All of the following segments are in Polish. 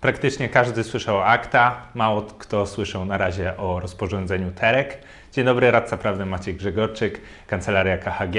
Praktycznie każdy słyszał o ACTA, mało kto słyszał na razie o rozporządzeniu TEREK. Dzień dobry, radca prawny Maciej Grzegorczyk, Kancelaria KHG.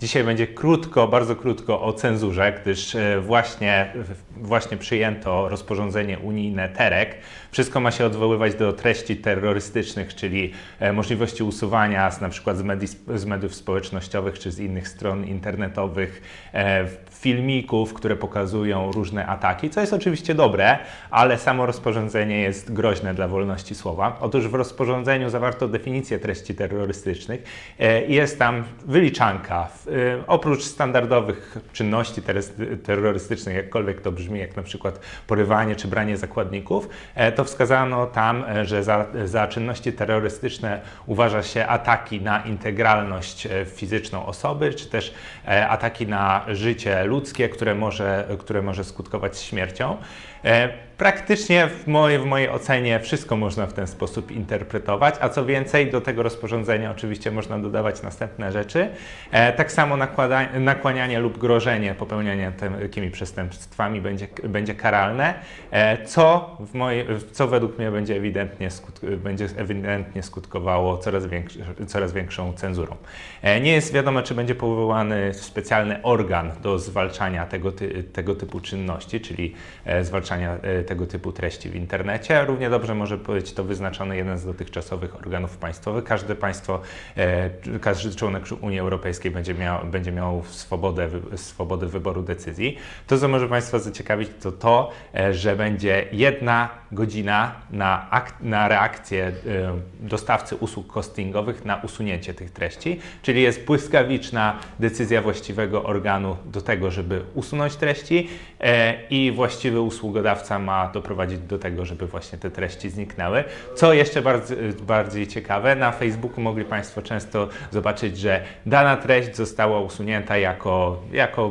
Dzisiaj będzie krótko, bardzo krótko o cenzurze, gdyż e, właśnie, właśnie przyjęto rozporządzenie unijne TEREK. Wszystko ma się odwoływać do treści terrorystycznych, czyli e, możliwości usuwania z, na przykład z, z mediów społecznościowych czy z innych stron internetowych e, filmików, które pokazują różne ataki, co jest oczywiście dobre, ale samo rozporządzenie jest groźne dla wolności słowa. Otóż w rozporządzeniu zawarto definicję treści terrorystycznych e, jest tam wyliczanka. E, Oprócz standardowych czynności terrorystycznych, jakkolwiek to brzmi, jak na przykład porywanie czy branie zakładników, e, to wskazano tam, że za, za czynności terrorystyczne uważa się ataki na integralność fizyczną osoby, czy też ataki na życie ludzkie, które może, które może skutkować śmiercią. Praktycznie w mojej, w mojej ocenie wszystko można w ten sposób interpretować, a co więcej, do tego rozporządzenia oczywiście można dodawać następne rzeczy. E, tak samo nakłada, nakłanianie lub grożenie popełniania takimi przestępstwami będzie, będzie karalne, e, co, w mojej, co według mnie będzie ewidentnie, skut, będzie ewidentnie skutkowało coraz, większy, coraz większą cenzurą. E, nie jest wiadomo, czy będzie powoływany specjalny organ do zwalczania tego, ty, tego typu czynności, czyli e, zwalczania e, tego typu treści w internecie. Równie dobrze może być to wyznaczony jeden z dotychczasowych organów państwowych. Każde państwo, e, każdy członek Unii Europejskiej będzie miał, będzie miał swobodę, swobodę wyboru decyzji. To, co może Państwa zaciekawić, to to, e, że będzie jedna godzina na, ak- na reakcję e, dostawcy usług hostingowych na usunięcie tych treści, czyli jest błyskawiczna decyzja właściwego organu do tego, żeby usunąć treści i właściwy usługodawca ma doprowadzić do tego, żeby właśnie te treści zniknęły. Co jeszcze bardzo, bardziej ciekawe, na Facebooku mogli Państwo często zobaczyć, że dana treść została usunięta jako, jako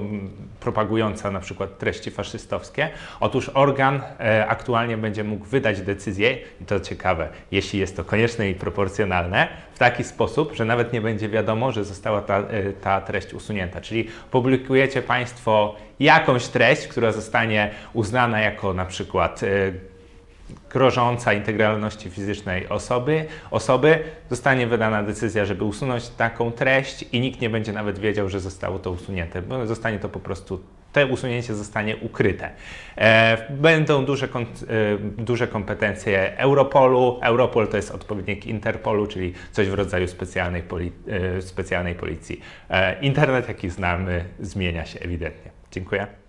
propagująca na przykład treści faszystowskie. Otóż organ e, aktualnie będzie mógł wydać decyzję, i to ciekawe, jeśli jest to konieczne i proporcjonalne, w taki sposób, że nawet nie będzie wiadomo, że została ta, e, ta treść usunięta. Czyli publikujecie Państwo jakąś treść, która zostanie uznana jako na przykład e, grożąca integralności fizycznej osoby, osoby, zostanie wydana decyzja, żeby usunąć taką treść i nikt nie będzie nawet wiedział, że zostało to usunięte, zostanie to po prostu, te usunięcie zostanie ukryte. E, będą duże, e, duże kompetencje Europolu. Europol to jest odpowiednik Interpolu, czyli coś w rodzaju specjalnej, poli, specjalnej policji. Internet, jaki znamy, zmienia się ewidentnie. Dziękuję.